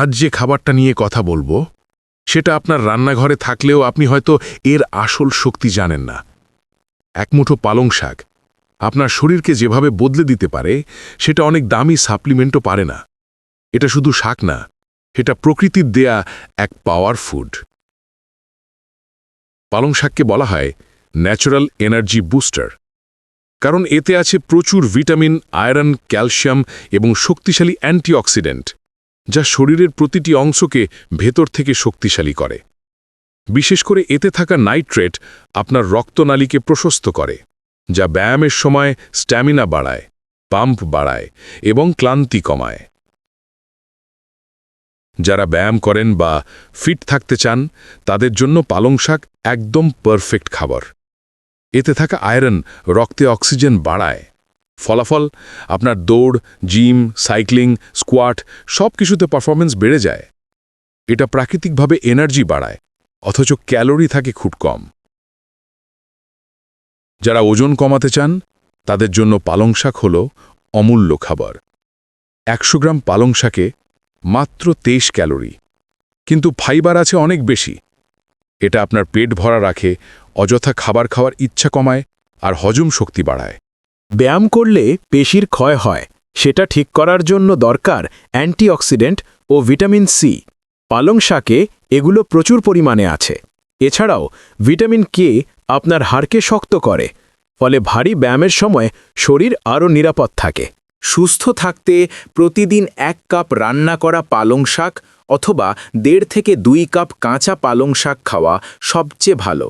আজ যে খাবারটা নিয়ে কথা বলব, সেটা আপনার রান্নাঘরে থাকলেও আপনি হয়তো এর আসল শক্তি জানেন না। একমুঠো পালং শাক, আপনার শরীরকে যেভাবে বদলে দিতে পারে, সেটা অনেক দামি সাপ্লিমেন্টও পারে না। এটা শুধু শাক না, এটা প্রকৃতির দেয়া এক পাওয়ার ফুড। পালং শাককে বলা হয় ন্যাচারাল এনার্জি বুস্টার, কারণ এতে আছে প্রচুর ভিটামিন, আয়রন, ক্যালসিয়াম এবং শক্তিশালী অ্যান্টিঅক্সিডেন্ট। যা শরীরের প্রতিটি অংশকে ভেতর থেকে শক্তিশালী করে। বিশেষ করে এতে থাকা নাইট্রেট আপনার রক্তনালীকে প্রশস্ত করে, যা ব্যায়ামের সময় স্ট্যামিনা বাড়ায়, পাম্প বাড়ায় এবং ক্লান্তি কমায়। যারা ব্যায়াম করেন বা ফিট থাকতে চান, তাদের জন্য পালং শাক একদম পারফেক্ট খাবার। এতে থাকা আয়রন রক্তে অক্সিজেন বাড়ায়। ফলাফল, আপনার দৌড়, জিম, সাইক্লিং, স্কোয়াট, সব কিছুতে পারফরমেন্স বেড়ে যায়। এটা প্রাকৃতিকভাবে এনার্জি বাড়ায়, অথচ ক্যালোরি থাকে খুব কম। যারা ওজন কমাতে চান, তাদের জন্য পালং শাক হল অমূল্য খাবার। একশো গ্রাম পালং শাকে মাত্র তেইশ ক্যালোরি, কিন্তু ফাইবার আছে অনেক বেশি। এটা আপনার পেট ভরা রাখে, অযথা খাবার খাওয়ার ইচ্ছা কমায় আর হজম শক্তি বাড়ায়। ব্যায়াম করলে পেশির ক্ষয় হয়, সেটা ঠিক করার জন্য দরকার অ্যান্টিঅক্সিডেন্ট ও ভিটামিন সি। পালং শাকে এগুলো প্রচুর পরিমাণে আছে। এছাড়াও ভিটামিন কে আপনার হাড়কে শক্ত করে, ফলে ভারী ব্যায়ামের সময় শরীর আরও নিরাপদ থাকে। সুস্থ থাকতে প্রতিদিন এক কাপ রান্না করা পালং শাক অথবা দেড় থেকে দুই কাপ কাঁচা পালং শাক খাওয়া সবচেয়ে ভালো।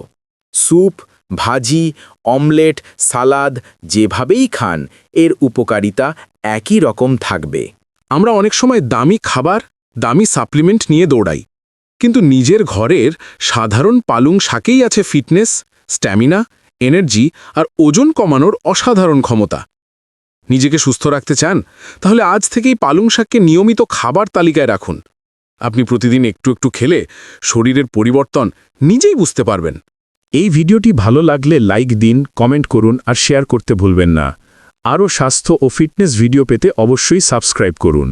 স্যুপ ভাজি, অমলেট, সালাদ, যেভাবেই খান, এর উপকারিতা একই রকম থাকবে। আমরা অনেক সময় দামি খাবার, দামি সাপ্লিমেন্ট নিয়ে দৌড়াই। কিন্তু নিজের ঘরের সাধারণ পালং শাকেই আছে ফিটনেস, স্ট্যামিনা, এনার্জি আর ওজন কমানোর অসাধারণ ক্ষমতা। নিজেকে সুস্থ রাখতে চান, তাহলে আজ থেকেই পালং শাককে নিয়মিত খাবার তালিকায় রাখুন। আপনি প্রতিদিন একটু একটু খেলে শরীরের পরিবর্তন নিজেই বুঝতে পারবেন। এই ভিডিওটি ভালো লাগলে লাইক দিন, কমেন্ট করুন আর শেয়ার করতে ভুলবেন না। আরও স্বাস্থ্য ও ফিটনেস ভিডিও পেতে অবশ্যই সাবস্ক্রাইব করুন।